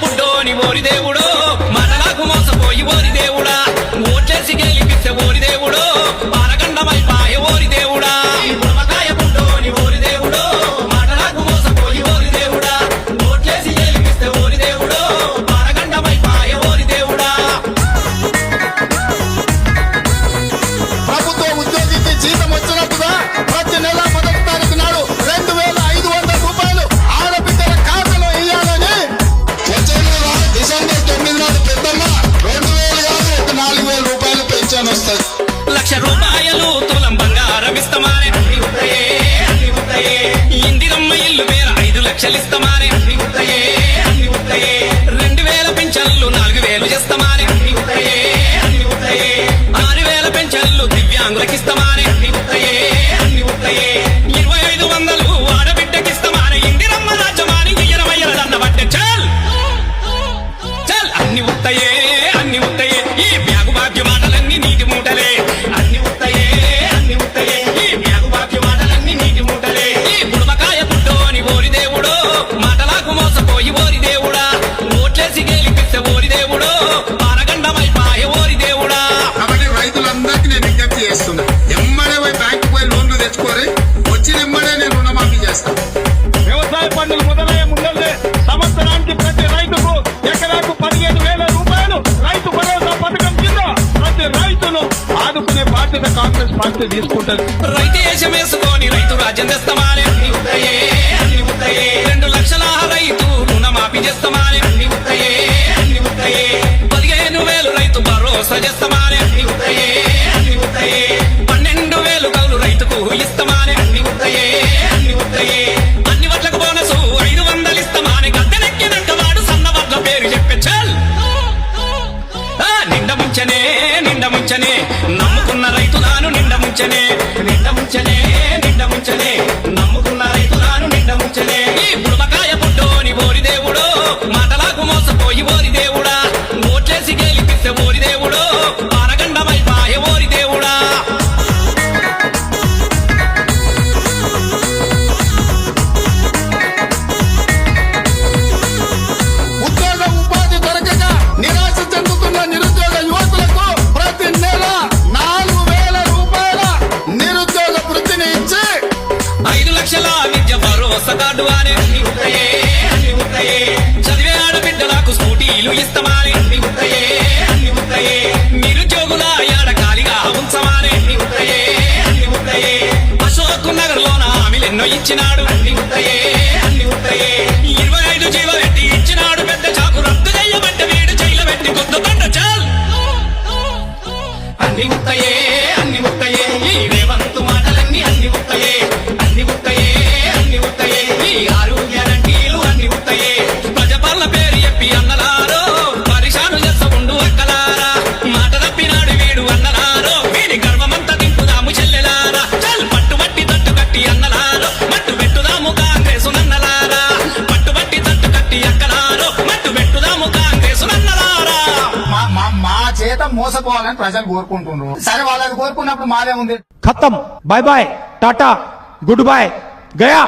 బుడ్డో నీ ఓరి దేవుడు. మనలాకు మోసపోయి ఓరి దేవుడా. ఓట్లేసి గెలిపిస్తే ఓరి దేవుడు. వేల రూపాయలు పెన్షన్ వస్తుంది లక్ష రూపాయలు తులం బంగారం ఇస్తామారే. ఇందిరమ్మ ఇల్లు వేల ఐదు లక్షలు ఇస్తామారే. రెండు వేల పెన్షన్లు నాలుగు వేలు చేస్తామారే. ఆరు వేల పెన్షన్లు దివ్యాంగులకి ఇస్తామారే ఇరవై ఐదు వందల బాధ్యత కాంగ్రెస్ పార్టీ తీసుకుంటారు. రైతు వేషం వేసుకొని రైతు రాజ్యం తెస్తామని échale. సతాడు అని అన్ని ఉంటాయే అన్ని ఉంటాయే చదివే స్కూటీలు ఇస్తామని అన్ని ఉంటాయే అన్ని ఉంటాయే నిరుద్యోగుల ఆడ ఖాళీగా ఉంచమని అన్ని ఉంటాయే అన్ని ఉంటాయే అశోక్ నగర్ లోన ఇచ్చినాడు. కూడా మోసపోవాలని ప్రజలు కోరుకుంటున్నారు. సరే వాళ్ళు కోరుకున్నప్పుడు మాదే ఉంది ఖతం. Bye bye tata. Good boy Gaya.